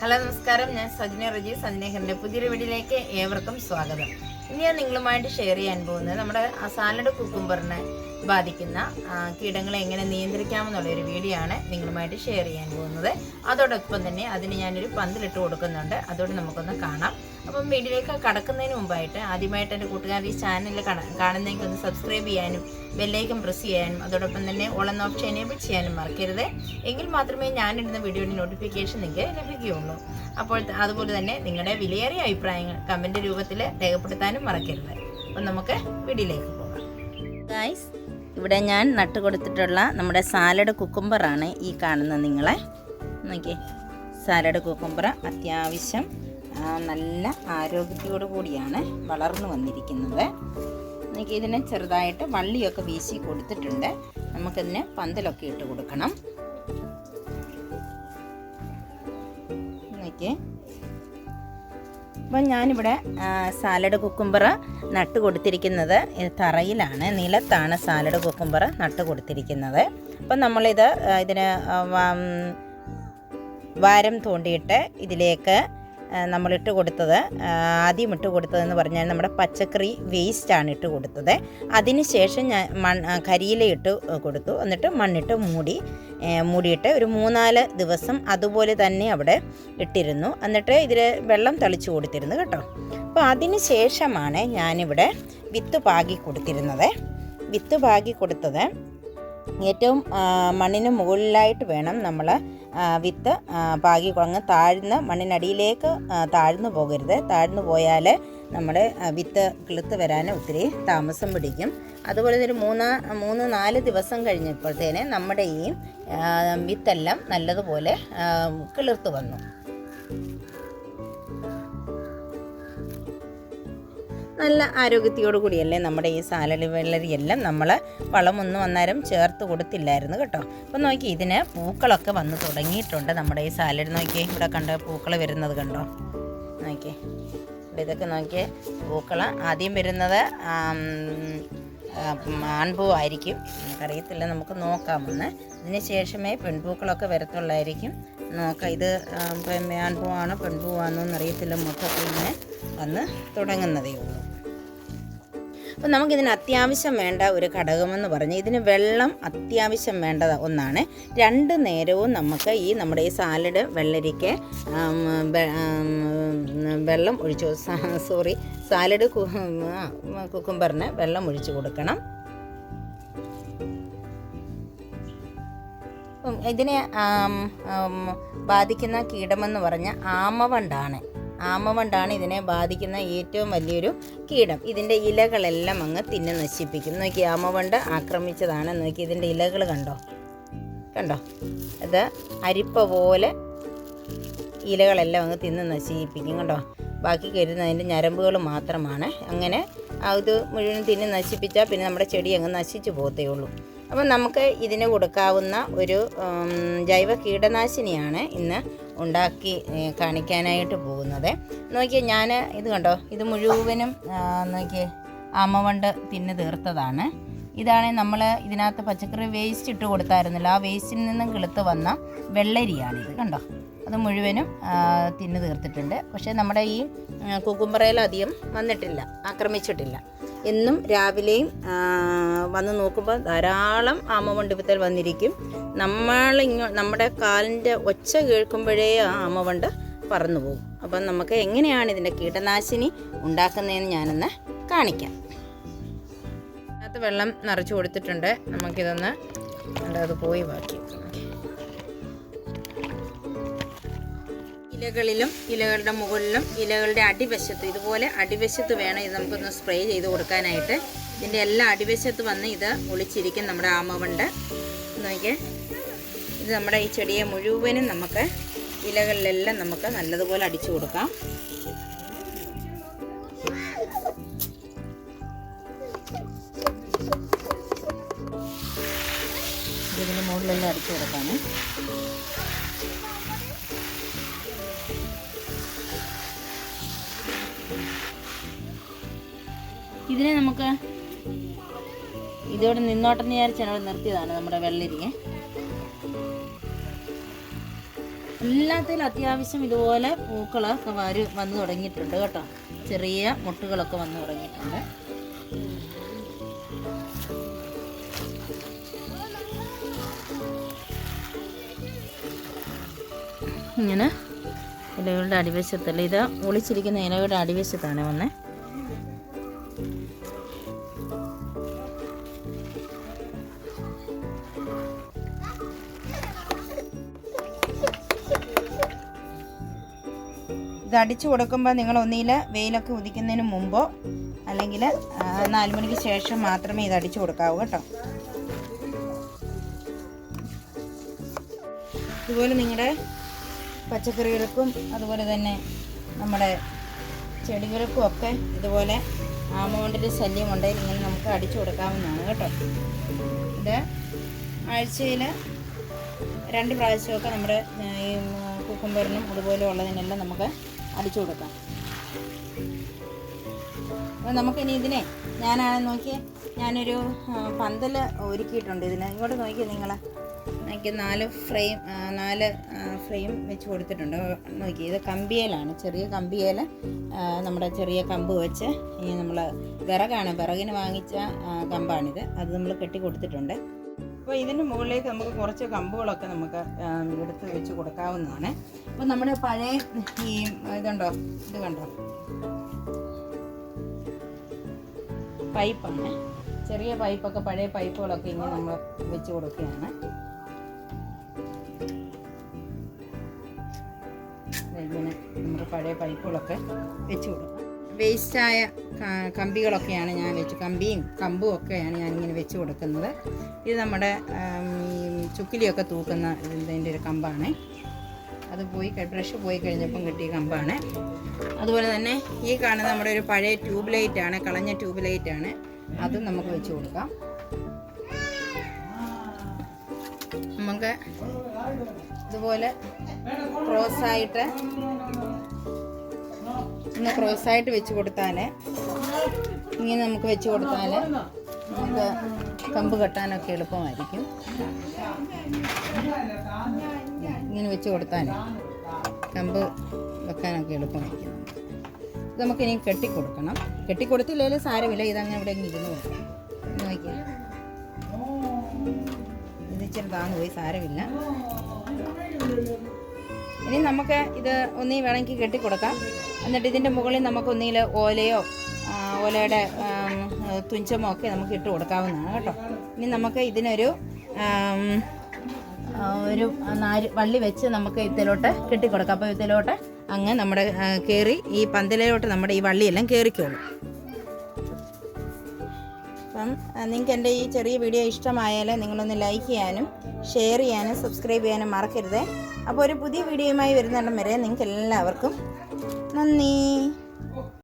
Hello നമസ്കാരം. ഞാൻ സജന റജി സന്നേഹന്റെ പുതിയൊരു വീഡിയോയിലേക്ക് ഏവർക്കും സ്വാഗതം. ഇനി ഞാൻ നിങ്ങളുമായിട്ട് ഷെയർ ചെയ്യാൻ പോകുന്നത് നമ്മുടെ സാലഡ് കുക്കുംബറിനെ ബാധിക്കുന്ന കീടങ്ങളെ എങ്ങനെ നിയന്ത്രിക്കാമെന്നുള്ള ഒരു വീഡിയോ ആണ് നിങ്ങളുമായിട്ട് ഷെയർ ചെയ്യാൻ പോകുന്നത്. അതോടൊപ്പം തന്നെ അതിന് ഞാനൊരു പന്തിലിട്ട് കൊടുക്കുന്നുണ്ട്. അതോടെ നമുക്കൊന്ന് കാണാം. അപ്പം വീഡിയോയിലേക്ക് കടക്കുന്നതിന് മുമ്പായിട്ട് ആദ്യമായിട്ട് എന്റെ കൂട്ടുകാർ ഈ ചാനൽ കാണുന്നെങ്കിൽ ഒന്ന് സബ്സ്ക്രൈബ് ചെയ്യാനും ബെല്ലൈക്കൻ പ്രസ് ചെയ്യാനും അതോടൊപ്പം തന്നെ ഓളെന്ന ഓപ്ഷൻ എനേബിൾ ചെയ്യാനും മറക്കരുത്. എങ്കിൽ മാത്രമേ ഞാനിടുന്ന വീഡിയോയുടെ നോട്ടിഫിക്കേഷൻ നിങ്ങൾക്ക് ലഭിക്കുകയുള്ളൂ. അപ്പോൾ അതുപോലെ തന്നെ നിങ്ങളുടെ വിലയേറിയ അഭിപ്രായങ്ങൾ കമന്റ് രൂപത്തിൽ രേഖപ്പെടുത്താനും മറക്കരുത്. അപ്പം നമുക്ക് വീഡിയോയിലേക്ക് പോകാം. ഗായ്സ് ഇവിടെ ഞാൻ നട്ട് കൊടുത്തിട്ടുള്ള നമ്മുടെ സാലഡ് കുക്കുംബറാണ് ഈ കാണുന്നത് നിങ്ങളെ. നോക്കിയേ സാലഡ് കുക്കുംബർ അത്യാവശ്യം നല്ല ആരോഗ്യത്തോടു കൂടിയാണ് വളർന്നു വന്നിരിക്കുന്നത്. എനിക്ക് ഇതിനെ ചെറുതായിട്ട് വള്ളിയൊക്കെ വീശി കൊടുത്തിട്ടുണ്ട്. നമുക്കിതിന് പന്തലൊക്കെ ഇട്ട് കൊടുക്കണം. നോക്കിയേ അപ്പം ഞാനിവിടെ സാലഡ് കുക്കുംബർ നട്ട് കൊടുത്തിരിക്കുന്നത് തറയിലാണ്. നിലത്താണ് സാലഡ് കുക്കുംബർ നട്ട് കൊടുത്തിരിക്കുന്നത്. അപ്പം നമ്മളിത് ഇതിന് വാരം തോണ്ടിയിട്ട് ഇതിലേക്ക് നമ്മളിട്ട് കൊടുത്തത് ആദ്യം ഇട്ട് കൊടുത്തതെന്ന് പറഞ്ഞാൽ നമ്മുടെ പച്ചക്കറി വേസ്റ്റാണ് ഇട്ട് കൊടുത്തത്. അതിന് ശേഷം ഞാൻ മൺ കരിയില ഇട്ട് കൊടുത്തു. എന്നിട്ട് മണ്ണിട്ട് മൂടി മൂടിയിട്ട് ഒരു മൂന്നാൽ ദിവസം അതുപോലെ തന്നെ അവിടെ ഇട്ടിരുന്നു. എന്നിട്ട് ഇതിൽ വെള്ളം തളിച്ചു കൊടുത്തിരുന്നു കേട്ടോ. അപ്പോൾ അതിന് ശേഷമാണ് ഞാനിവിടെ വിത്ത് പാകി കൊടുത്തിരുന്നത്. വിത്ത് പാകി കൊടുത്തത് ഏറ്റവും മണ്ണിന് മുകളിലായിട്ട് വേണം നമ്മൾ വിത്ത് പാകി അങ്ങ് താഴ്ന്ന് മണ്ണിനടിയിലേക്ക് താഴ്ന്നു പോകരുത്. താഴ്ന്നു പോയാൽ നമ്മുടെ വിത്ത് കിളുത്ത് വരാൻ ഒത്തിരി താമസം പിടിക്കും. അതുപോലെ ഒരു മൂന്ന് മൂന്ന് നാല് ദിവസം കഴിഞ്ഞപ്പോഴത്തേന് നമ്മുടെ ഈ വിത്തെല്ലാം നല്ലതുപോലെ കിളിർത്ത് വന്നു. നല്ല ആരോഗ്യത്തോടു കൂടിയല്ലേ നമ്മുടെ ഈ സാലഡ് വെള്ളരിയെല്ലാം നമ്മൾ വളമൊന്നും അന്നേരം ചേർത്ത് കൊടുത്തില്ലായിരുന്നു കേട്ടോ. അപ്പം നോക്കി ഇതിന് പൂക്കളൊക്കെ വന്ന് തുടങ്ങിയിട്ടുണ്ട് നമ്മുടെ ഈ സാലഡ് നോക്കിയേ ഇവിടെ കണ്ട പൂക്കൾ വരുന്നത് കണ്ടോ? നോക്കിയേ ഇവിടെ ഇതൊക്കെ നോക്കിയേ പൂക്കൾ ആദ്യം വരുന്നത് ആൺപൂ ആയിരിക്കും. നമുക്കറിയത്തില്ല നമുക്ക് നോക്കാമെന്ന് ഇതിന് ശേഷമേ പെൺപൂക്കളൊക്കെ വരത്തുള്ളായിരിക്കും. നോക്കാം ഇത് ആൺപൂവാണോ പെൺപൂവാണോ എന്നറിയത്തില്ല. മൊത്തത്തിൽ ഇങ്ങനെ വന്ന് തുടങ്ങുന്നതേ ഉള്ളൂ. അപ്പം നമുക്കിതിന് അത്യാവശ്യം വേണ്ട ഒരു ഘടകമെന്ന് പറഞ്ഞ്. ഇതിന് വെള്ളം അത്യാവശ്യം വേണ്ട ഒന്നാണ്. രണ്ട് നേരവും നമുക്ക് ഈ നമ്മുടെ ഈ സാലഡ് വെള്ളരിക്ക് വെള്ളം ഒഴിച്ചു സോറി സാലഡ് കുക്കുംബറിന് വെള്ളം ഒഴിച്ചു കൊടുക്കണം. ഇതിനെ ബാധിക്കുന്ന കീടമെന്ന് പറഞ്ഞ ആമവണ്ടാണ്. ആമവണ്ടാണ് ഇതിനെ ബാധിക്കുന്ന ഏറ്റവും വലിയൊരു കീടം. ഇതിന്റെ ഇലകളെല്ലാം അങ്ങ് തിന്ന് നശിപ്പിക്കും. നോക്കി ആമവണ്ട് ആക്രമിച്ചതാണ്. നോക്കി ഇതിന്റെ ഇലകൾ കണ്ടോ? കണ്ടോ? അത് അരിപ്പ പോലെ ഇലകളെല്ലാം അങ്ങ് തിന്ന് നശിപ്പിക്കും. കണ്ടോ? ബാക്കി കരുതുന്നതിന്റെ ഞരമ്പുകൾ മാത്രമാണ്. അങ്ങനെ അത് മുഴുവൻ തിന്ന് നശിപ്പിച്ചാൽ പിന്നെ നമ്മുടെ ചെടി അങ്ങ് നശിച്ചു പോകത്തേ ഉള്ളൂ. അപ്പം നമുക്ക് ഇതിന് കൊടുക്കാവുന്ന ഒരു ജൈവ കീടനാശിനിയാണ് ഇന്ന് ഉണ്ടാക്കി കാണിക്കാനായിട്ട് പോകുന്നത്. നോക്കിയേ ഞാൻ ഇത് കണ്ടോ? ഇത് മുഴുവനും നോക്കിയേ ആമവണ്ട് തിന്ന് തീർത്തതാണ്. ഇതാണ് നമ്മൾ ഇതിനകത്ത് പച്ചക്കറി വേസ്റ്റ് ഇട്ട് കൊടുത്തായിരുന്നല്ലോ. ആ വേസ്റ്റിൽ നിന്നും കിളുത്ത് വന്ന വെള്ളരിയാണിത് കണ്ടോ? അത് മുഴുവനും തിന്ന് തീർത്തിട്ടുണ്ട്. പക്ഷേ നമ്മുടെ ഈ കുക്കുമ്പറയിൽ അധികം വന്നിട്ടില്ല ആക്രമിച്ചിട്ടില്ല. എന്നും രാവിലെയും വന്ന് നോക്കുമ്പോൾ ധാരാളം ആമ വണ്ടിപ്പത്തൽ വന്നിരിക്കും നമ്മളിങ്ങോ നമ്മുടെ കാലിന്റെ ഒച്ച കേൾക്കുമ്പോഴേ ആ ആമവണ്ട് പറന്നു പോകും. അപ്പം നമുക്ക് എങ്ങനെയാണ് ഇതിന്റെ കീടനാശിനി ഉണ്ടാക്കുന്നതെന്ന് ഞാനൊന്ന് കാണിക്കാം. അതിനകത്ത് വെള്ളം നിറച്ച് കൊടുത്തിട്ടുണ്ട്. നമുക്കിതൊന്ന് അത് പോയി ബാക്കി. ഇലകളിലും ഇലകളുടെ മുകളിലും ഇലകളുടെ അടിവശത്ത് ഇതുപോലെ അടിവശത്ത് വേണം ഇത് നമുക്കൊന്ന് സ്പ്രേ ചെയ്ത് കൊടുക്കാനായിട്ട്. ഇതിന്റെ എല്ലാ അടിവശത്ത് വന്ന് ഇത് ഒളിച്ചിരിക്കും നമ്മുടെ ആമവണ്ട്. നോക്കിയേ. ഇത് നമ്മുടെ ഈ ചെടിയെ മുഴുവനും നമുക്ക് ഇലകളിലെല്ലാം നമുക്ക് നല്ലതുപോലെ അടിച്ചു കൊടുക്കാം. ഇതിന് മുകളിലെല്ലാം അടിച്ചു കൊടുക്കാണ് ഇതിനെ നമുക്ക് ഇതോടെ നിന്നോട്ടെന്ന് വിചാരിച്ചാണ് അവിടെ നിർത്തിയതാണ് നമ്മുടെ വെള്ളരിയെ. എല്ലാത്തിലും അത്യാവശ്യം ഇതുപോലെ പൂക്കളൊക്കെ വരു വന്നു തുടങ്ങിയിട്ടുണ്ട് കേട്ടോ. ചെറിയ മുട്ടുകളൊക്കെ വന്നു തുടങ്ങിയിട്ടുണ്ട്. ഇങ്ങനെ ഇലകളുടെ അടിവശത്തല്ല ഇത് ഒളിച്ചിരിക്കുന്ന ഇലകളുടെ അടിവശത്താണ് വന്നേ. ഇത് അടിച്ചു കൊടുക്കുമ്പോൾ നിങ്ങൾ ഒന്നിയിൽ വെയിലൊക്കെ ഉദിക്കുന്നതിന് മുമ്പോ അല്ലെങ്കിൽ നാല് മണിക്ക് ശേഷം മാത്രമേ ഇത് അടിച്ചു കൊടുക്കാവൂ കേട്ടോ. ഇതുപോലെ നിങ്ങളുടെ പച്ചക്കറികൾക്കും അതുപോലെ തന്നെ നമ്മുടെ ചെടികൾക്കും ഒക്കെ ഇതുപോലെ ആമോണ്ടിന്റെ ശല്യം ഉണ്ടെങ്കിൽ ഇങ്ങനെ നമുക്ക് അടിച്ചു കൊടുക്കാവുന്നതാണ് കേട്ടോ. ഇത് ആഴ്ചയിൽ രണ്ട് പ്രാവശ്യമൊക്കെ നമ്മുടെ ഈ കുക്കുംബറിനും അതുപോലെ ഉള്ളതിനെല്ലാം നമുക്ക് അടിച്ചു കൊടുക്കാം. നമുക്ക് നമുക്കിനി ഇതിനെ ഞാനാണ് നോക്കിയേ ഞാനൊരു പന്തൽ ഒരുക്കിയിട്ടുണ്ട് ഇതിന്. ഇങ്ങോട്ട് നോക്കി നിങ്ങൾ എനിക്ക് നാല് ഫ്രെയിം നാല് ഫ്രെയിം വെച്ച് കൊടുത്തിട്ടുണ്ട്. നോക്കി ഇത് കമ്പിയേലാണ്. ചെറിയ കമ്പിയേൽ നമ്മുടെ ചെറിയ കമ്പ് വെച്ച് നമ്മൾ വിറകാണ്. വിറകിന് വാങ്ങിച്ച കമ്പാണിത്. അത് നമ്മൾ കെട്ടി കൊടുത്തിട്ടുണ്ട്. അപ്പോൾ ഇതിന് മുകളിലേക്ക് നമുക്ക് കുറച്ച് കമ്പുകളൊക്കെ നമുക്ക് എടുത്ത് വെച്ച് കൊടുക്കാവുന്നതാണ്. അപ്പോൾ നമ്മുടെ പഴയ ഈ ഇതുണ്ടോ? ഇത് കണ്ടോ? പൈപ്പാണ്. ചെറിയ പൈപ്പൊക്കെ പഴയ പൈപ്പുകളൊക്കെ ഇങ്ങനെ നമ്മൾ വെച്ച് കൊടുക്കുകയാണ്. ഇങ്ങനെ നമുക്ക് പഴയ പൈപ്പുകളൊക്കെ വെച്ച് കൊടുക്കാം. വേസ്റ്റായ കമ്പികളൊക്കെയാണ് ഞാൻ വെച്ച് കമ്പിയും കമ്പും ഒക്കെയാണ് ഞാനിങ്ങനെ വെച്ച് കൊടുക്കുന്നത്. ഇത് നമ്മുടെ ചുക്കിലിയൊക്കെ തൂക്കുന്ന ഇതിന്റെ ഒരു കമ്പാണ്. അത് പോയി ബ്രഷ് പോയി കഴിഞ്ഞപ്പം കിട്ടിയ കമ്പാണ്. അതുപോലെ തന്നെ ഈ കാണുന്ന നമ്മുടെ ഒരു പഴയ ട്യൂബ് ലൈറ്റ് ആണ് കളഞ്ഞ ട്യൂബ് ലൈറ്റ് ആണ് അതും നമുക്ക് വെച്ച് കൊടുക്കാം. നമുക്ക് ഇതുപോലെ ക്രോസായിട്ട് ഇങ്ങനെ ക്രോസായിട്ട് വെച്ച് കൊടുത്താൽ ഇങ്ങനെ നമുക്ക് വെച്ച് കൊടുത്താൽ നമുക്ക് കമ്പ് കെട്ടാനൊക്കെ എളുപ്പമായിരിക്കും. ഇങ്ങനെ വെച്ച് കൊടുത്താൽ കമ്പ് വെക്കാനൊക്കെ എളുപ്പമായിരിക്കും. നമുക്കിനി കെട്ടിക്കൊടുക്കണം. കെട്ടിക്കൊടുത്തില്ലെങ്കിലും സാരമില്ല. ഇതങ്ങനെ ഇവിടെ ഇരുന്ന് കൊടുക്കണം. നോക്കിയാൽ ഇത് ഇച്ചിരി താന്നു പോയി സാരമില്ല. ഇനി നമുക്ക് ഇത് ഒന്നീ വേണമെങ്കിൽ കെട്ടിക്കൊടുക്കാം. എന്നിട്ട് ഇതിന്റെ മുകളിൽ നമുക്ക് ഒന്നിയിൽ ഓലയോ ഓലയുടെ തുഞ്ചമോ ഒക്കെ നമുക്ക് ഇട്ട് കൊടുക്കാവുന്നതാണ് കേട്ടോ. ഇനി നമുക്ക് ഇതിനൊരു ഒരു നാര് വള്ളി വെച്ച് നമുക്ക് ഇതിലോട്ട് കെട്ടിക്കൊടുക്കാം. അപ്പോൾ ഇതിലോട്ട് അങ്ങ് നമ്മുടെ കയറി ഈ പന്തലിലോട്ട് നമ്മുടെ ഈ വള്ളിയെല്ലാം കയറിക്കോളും അപ്പം നിങ്ങൾക്ക് എന്റെ ഈ ചെറിയ വീഡിയോ ഇഷ്ടമായാൽ നിങ്ങളൊന്ന് ലൈക്ക് ചെയ്യാനും ഷെയർ ചെയ്യാനും സബ്സ്ക്രൈബ് ചെയ്യാനും മറക്കരുത്. അപ്പോൾ ഒരു പുതിയ വീഡിയോയുമായി വരുന്നിടം വരെ നിങ്ങൾക്ക് എല്ലാവർക്കും നന്ദി.